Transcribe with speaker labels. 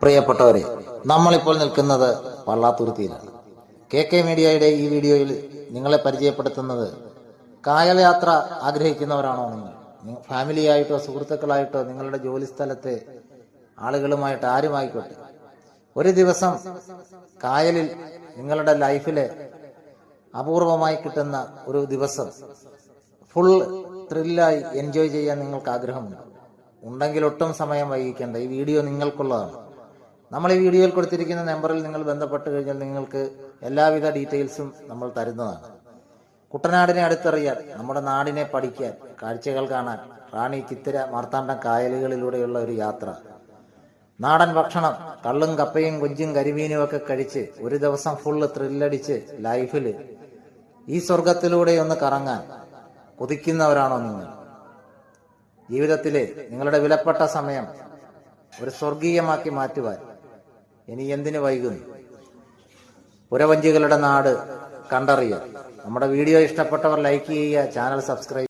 Speaker 1: പ്രിയപ്പെട്ടവരെ നമ്മളിപ്പോൾ നിൽക്കുന്നത് പള്ളാത്തുരുത്തിയിലാണ് കെ കെ മീഡിയയുടെ ഈ വീഡിയോയിൽ നിങ്ങളെ പരിചയപ്പെടുത്തുന്നത് കായൽ യാത്ര ആഗ്രഹിക്കുന്നവരാണോ നിങ്ങൾ? ഫാമിലിയായിട്ടോ സുഹൃത്തുക്കളായിട്ടോ നിങ്ങളുടെ ജോലി സ്ഥലത്തെ ആളുകളുമായിട്ട് ആരുമായിക്കോട്ടെ? ഒരു ദിവസം കായലിൽ നിങ്ങളുടെ ലൈഫിലെ അപൂർവമായി കിട്ടുന്ന ഒരു ദിവസം ഫുൾ ത്രില്ലായി എൻജോയ് ചെയ്യാൻ നിങ്ങൾക്ക് ആഗ്രഹമുണ്ട്. ഉണ്ടെങ്കിൽ ഒട്ടും സമയം വൈകിക്കേണ്ട. ഈ വീഡിയോ നിങ്ങൾക്കുള്ളതാണ്. നമ്മൾ ഈ വീഡിയോയിൽ കൊടുത്തിരിക്കുന്ന നമ്പറിൽ നിങ്ങൾ ബന്ധപ്പെട്ട് കഴിഞ്ഞാൽ നിങ്ങൾക്ക് എല്ലാവിധ ഡീറ്റെയിൽസും നമ്മൾ തരുന്നതാണ്. കുട്ടനാടിനെ അടുത്തറിയാൻ നമ്മുടെ നാടിനെ പഠിക്കാൻ കാഴ്ചകൾ കാണാൻ റാണി ചിത്തിര മാർത്താണ്ഡം കായലുകളിലൂടെയുള്ള ഒരു യാത്ര. നാടൻ ഭക്ഷണം കള്ളും കപ്പയും കൊഞ്ചും കരിമീനും ഒക്കെ കഴിച്ച് ഒരു ദിവസം ഫുള്ള് ത്രില്ലടിച്ച് ലൈഫിൽ ഈ സ്വർഗത്തിലൂടെ ഒന്ന് കറങ്ങാൻ കൊതിക്കുന്നവരാണോ നിങ്ങൾ? ജീവിതത്തിലെ നിങ്ങളുടെ വിലപ്പെട്ട സമയം ഒരു സ്വർഗീയമാക്കി മാറ്റുവാൻ ഇനി എന്തിനു വൈകുന്നു? പുരവഞ്ചികളുടെ നാട് കണ്ടറിയുക. നമ്മുടെ വീഡിയോ ഇഷ്ടപ്പെട്ടവർ ലൈക്ക് ചെയ്യുക ചാനൽ സബ്സ്ക്രൈബ്